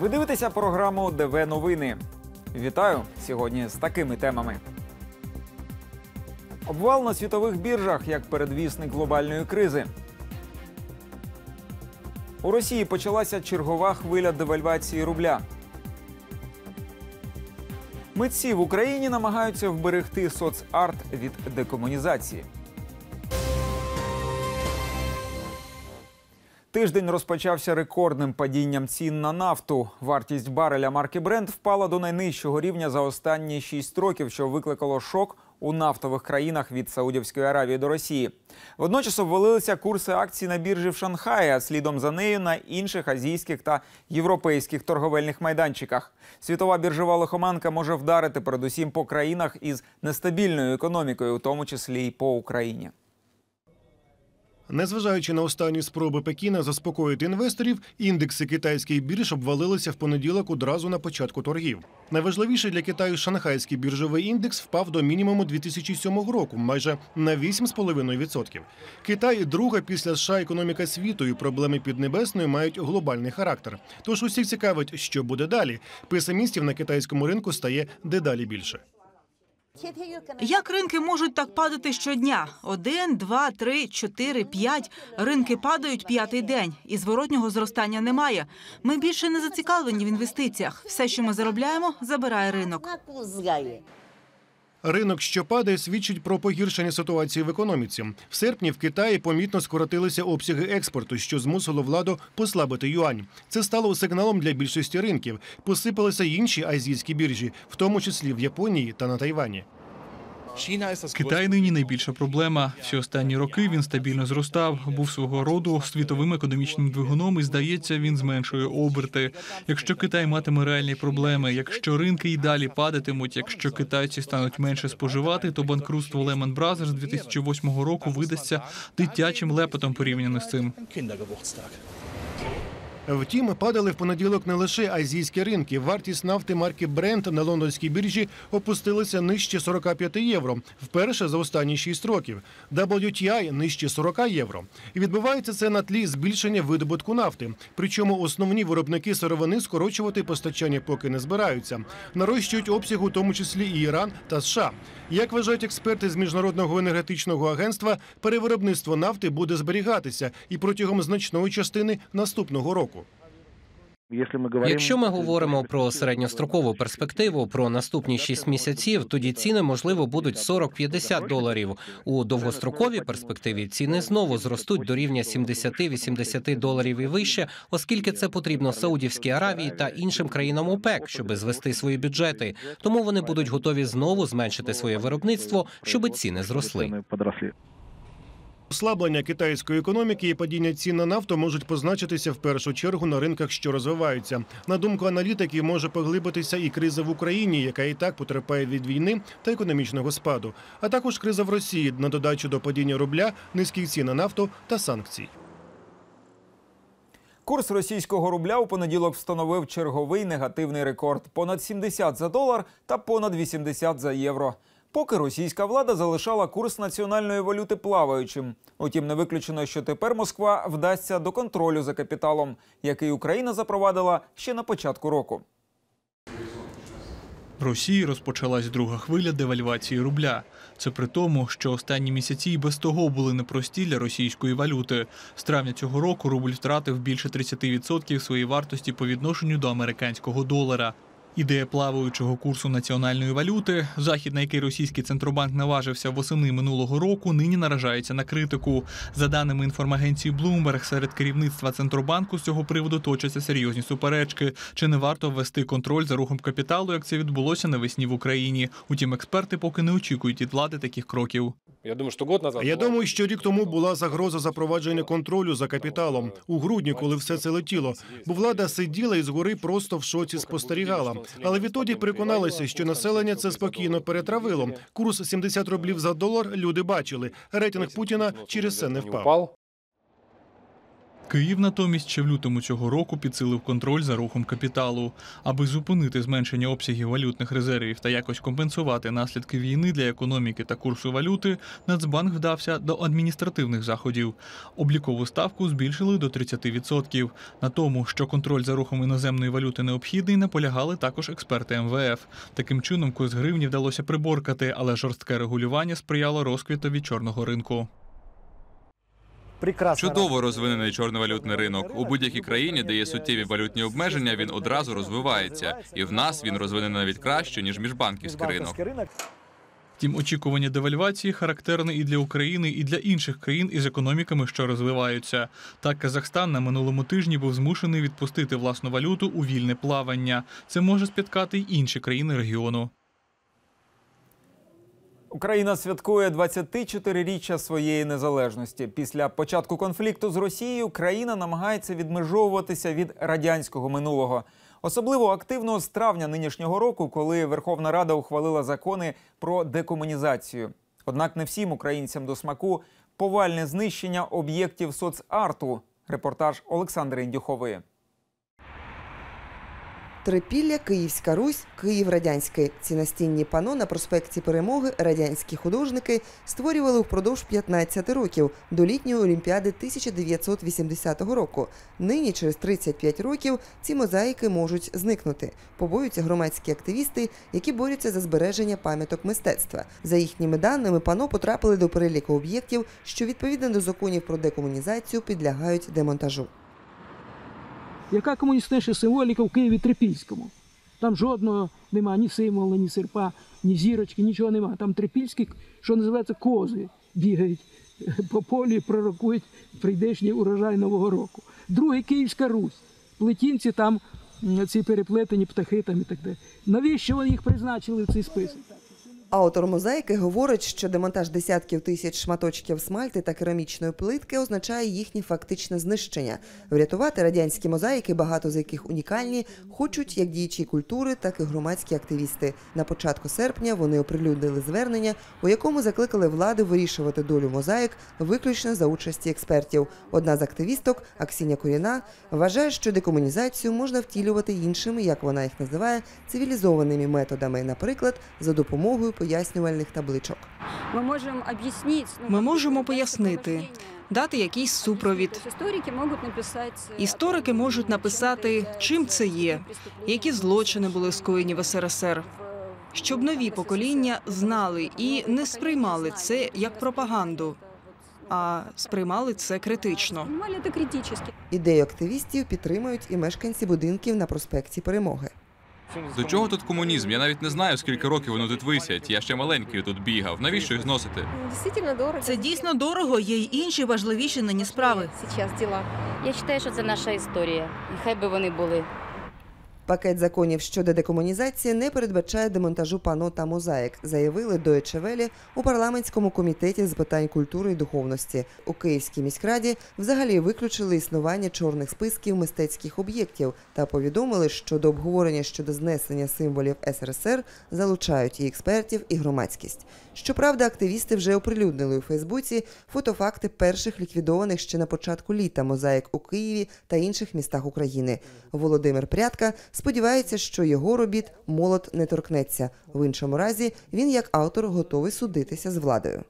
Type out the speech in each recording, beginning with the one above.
Ви дивитеся програму ДВ Новини. Вітаю сьогодні з такими темами. Обвал на світових біржах як передвісник глобальної кризи. У Росії почалася чергова хвиля девальвації рубля. Митці в Україні намагаються вберегти соцарт від декомунізації. Тиждень розпочався рекордним падінням цін на нафту. Вартість бареля марки Brent впала до найнижчого рівня за останні 6 років, що викликало шок у нафтових країнах від Саудівської Аравії до Росії. Водночас обвалилися курси акцій на біржі в Шанхаї, а слідом за нею на інших азійських та європейських торговельних майданчиках. Світова біржова лихоманка може вдарити передусім по країнах із нестабільною економікою, у тому числі й по Україні. Незважаючи на останні спроби Пекіна заспокоїти інвесторів, індекси китайських бірж обвалилися в понеділок одразу на початку торгів. Найважливіший для Китаю шанхайський біржовий індекс впав до мінімуму 2007 року, майже на 8,5%. Китай друга після США економіка світу, і проблеми Піднебесної мають глобальний характер. Тож усіх цікавить, що буде далі. Песимістів на китайському ринку стає дедалі більше. Як ринки можуть так падати щодня? Один, два, три, чотири, п'ять. Ринки падають п'ятий день, і зворотнього зростання немає. Ми більше не зацікавлені в інвестиціях. Все, що ми заробляємо, забирає ринок. Ринок, що падає, свідчить про погіршення ситуації в економіці. В серпні в Китаї помітно скоротилися обсяги експорту, що змусило владу послабити юань. Це стало сигналом для більшості ринків. Посипалися інші азійські біржі, в тому числі в Японії та на Тайвані. Китай нині найбільша проблема. Всі останні роки він стабільно зростав, був свого роду світовим економічним двигуном, і здається, він зменшує оберти. Якщо Китай матиме реальні проблеми, якщо ринки й далі падатимуть, якщо китайці стануть менше споживати, то банкрутство Lehman Brothers 2008 року видасться дитячим лепетом порівняно з цим. Втім, падали в понеділок не лише азійські ринки. Вартість нафти марки Brent на лондонській біржі опустилася нижче 45 євро. Вперше за останні 6 років. WTI нижче 40 євро. І відбувається це на тлі збільшення видобутку нафти. Причому основні виробники сировини скорочувати постачання поки не збираються. Нарощують обсяг, у тому числі і Іран та США. Як вважають експерти з міжнародного енергетичного агентства, перевиробництво нафти буде зберігатися і протягом значної частини наступного року. Якщо ми говоримо про середньострокову перспективу про наступні 6 місяців, тоді ціни можливо будуть 40-50 доларів. У довгостроковій перспективі ціни знову зростуть до рівня 70-80 доларів і вище, оскільки це потрібно Саудівській Аравії та іншим країнам ОПЕК, щоб звести свої бюджети. Тому вони будуть готові знову зменшити своє виробництво, щоб ціни зросли. Ослаблення китайської економіки і падіння цін на нафту можуть позначитися в першу чергу на ринках, що розвиваються. На думку аналітиків, може поглибитися і криза в Україні, яка і так потерпає від війни та економічного спаду, а також криза в Росії на додачу до падіння рубля, низьких цін на нафту та санкцій. Курс російського рубля у понеділок встановив черговий негативний рекорд: понад 70 за долар та понад 80 за євро. Поки російська влада залишала курс національної валюти плаваючим. Утім, не виключено, що тепер Москва вдасться до контролю за капіталом, який Україна запровадила ще на початку року. В Росії розпочалась друга хвиля девальвації рубля. Це при тому, що останні місяці і без того були непрості для російської валюти. З травня цього року рубль втратив більше 30% своєї вартості по відношенню до американського долара. Ідея плаваючого курсу національної валюти, захід, на який російський центробанк наважився восени минулого року, нині наражається на критику. За даними інформагенції Bloomberg, серед керівництва центробанку з цього приводу точаться серйозні суперечки. Чи не варто ввести контроль за рухом капіталу, як це відбулося навесні в Україні? Утім, експерти поки не очікують від влади таких кроків. Я думаю, що год назад Я думаю, що рік тому була загроза запровадження контролю за капіталом у грудні, коли все це летіло. Бо влада сиділа і згори просто в шоці спостерігала. Але відтоді переконалися, що населення це спокійно перетравило. Курс 70 рублів за долар люди бачили. Рейтинг Путіна через це не впав. Київ натомість ще в лютому цього року підсилив контроль за рухом капіталу. Аби зупинити зменшення обсягів валютних резервів та якось компенсувати наслідки війни для економіки та курсу валюти, Нацбанк вдався до адміністративних заходів. Облікову ставку збільшили до 30%. На тому, що контроль за рухом іноземної валюти необхідний, наполягали також експерти МВФ. Таким чином, курс гривні вдалося приборкати, але жорстке регулювання сприяло розквітові чорного ринку. Чудово розвинений чорновалютний ринок. У будь-якій країні, де є суттєві валютні обмеження, він одразу розвивається. І в нас він розвинений навіть краще, ніж міжбанківський ринок. Втім, очікування девальвації характерне і для України, і для інших країн із економіками, що розвиваються. Так, Казахстан на минулому тижні був змушений відпустити власну валюту у вільне плавання. Це може спіткати й інші країни регіону. Україна святкує 24-річчя своєї незалежності. Після початку конфлікту з Росією країна намагається відмежовуватися від радянського минулого. Особливо активно з травня нинішнього року, коли Верховна Рада ухвалила закони про декомунізацію. Однак не всім українцям до смаку повальне знищення об'єктів соцарту. Репортаж Олександри Індюхової. Трипілля, Київська Русь, Київ радянський. Ці настінні пано на проспекті Перемоги радянські художники створювали впродовж 15 років до літньої олімпіади 1980 року. Нині, через 35 років, ці мозаїки можуть зникнути. Побоюються громадські активісти, які борються за збереження пам'яток мистецтва. За їхніми даними, пано потрапили до переліку об'єктів, що відповідно до законів про декомунізацію підлягають демонтажу. Яка комуністична символіка в Києві Трипільському? Там жодного нема, ні символу, ні серпа, ні зірочки, нічого нема. Там трипільські, що називається, кози бігають по полі, пророкують прийдешній урожай Нового року. Друге Київська Русь. Плетінці там ці переплетені птахи там і так далі. Навіщо вони їх призначили в цей список? Автор мозаїки говорить, що демонтаж десятків тисяч шматочків смальти та керамічної плитки означає їхнє фактичне знищення. Врятувати радянські мозаїки, багато з яких унікальні, хочуть як діячі культури, так і громадські активісти. На початку серпня вони оприлюднили звернення, у якому закликали влади вирішувати долю мозаїк виключно за участі експертів. Одна з активісток, Аксіня Коріна, вважає, що декомунізацію можна втілювати іншими, як вона їх називає, цивілізованими методами, наприклад, за допомогою пояснювальних табличок. Ми можемо об'яснити. Ми можемо пояснити, дати якийсь супровід. Історики можуть написати. Історики можуть написати, чим це є, які злочини були скоєні в СРСР, щоб нові покоління знали і не сприймали це як пропаганду, а сприймали це критично. Сприймали це критично. Ідею активістів підтримують і мешканці будинків на проспекті Перемоги. До чого тут комунізм? Я навіть не знаю, скільки років вони тут висять. Я ще маленький тут бігав. Навіщо їх зносити? Дорого. Це дійсно дорого, є й інші важливіші нині справи. Я вважаю, що це наша історія. І хай би вони були. Пакет законів щодо декомунізації не передбачає демонтажу пано та мозаїк, заявили Deutsche Welle у парламентському комітеті з питань культури і духовності. У Київській міськраді взагалі виключили існування чорних списків мистецьких об'єктів та повідомили, що до обговорення щодо знесення символів СРСР залучають і експертів, і громадськість. Щоправда, активісти вже оприлюднили у Фейсбуці фотофакти перших ліквідованих ще на початку літа мозаїк у Києві та інших містах України. Володимир Прядка сподівається, що його робіт молот не торкнеться. В іншому разі він, як автор, готовий судитися з владою.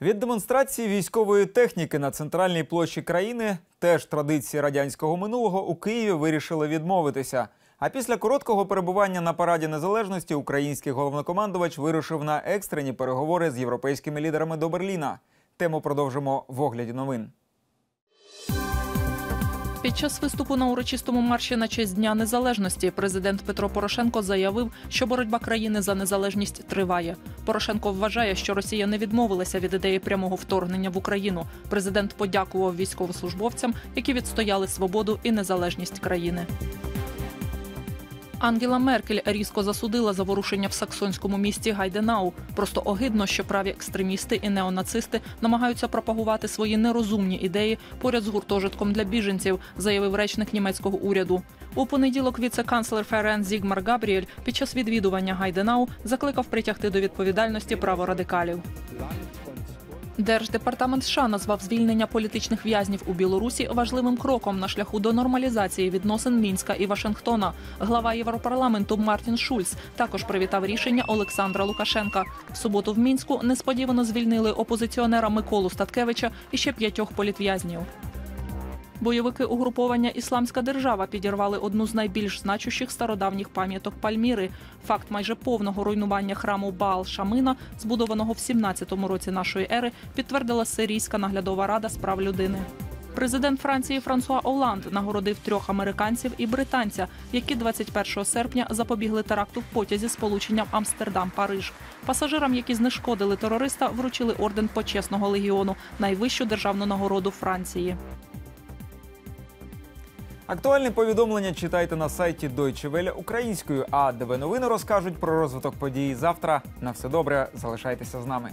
Від демонстрації військової техніки на центральній площі країни теж традиції радянського минулого у Києві вирішили відмовитися. А після короткого перебування на параді незалежності український головнокомандувач вирушив на екстрені переговори з європейськими лідерами до Берліна. Тему продовжимо в огляді новин. Під час виступу на урочистому марші на честь Дня Незалежності президент Петро Порошенко заявив, що боротьба країни за незалежність триває. Порошенко вважає, що Росія не відмовилася від ідеї прямого вторгнення в Україну. Президент подякував військовослужбовцям, які відстояли свободу і незалежність країни. Ангела Меркель різко засудила заворушення в саксонському місті Гайденау. Просто огидно, що праві екстремісти і неонацисти намагаються пропагувати свої нерозумні ідеї поряд з гуртожитком для біженців, заявив речник німецького уряду. У понеділок віце-канцлер ФРН Зігмар Габріель під час відвідування Гайденау закликав притягти до відповідальності праворадикалів. Держдепартамент США назвав звільнення політичних в'язнів у Білорусі важливим кроком на шляху до нормалізації відносин Мінська і Вашингтона. Глава Європарламенту Мартін Шульц також привітав рішення Олександра Лукашенка. В суботу в мінську несподівано звільнили опозиціонера Миколу Статкевича і ще п'ятьох політв'язнів. Бойовики угруповання Ісламська держава підірвали одну з найбільш значущих стародавніх пам'яток Пальміри. Факт майже повного руйнування храму Баал Шамина, збудованого в 17-му році нашої ери, підтвердила Сирійська наглядова рада з прав людини. Президент Франції Франсуа Оланд нагородив трьох американців і британця, які 21 серпня запобігли теракту в потязі з полученням Амстердам-Париж. Пасажирам, які знешкодили терориста, вручили орден почесного легіону, найвищу державну нагороду Франції. Актуальні повідомлення читайте на сайті Deutsche Welle українською. А ДВ новини розкажуть про розвиток подій завтра. На все добре, залишайтеся з нами.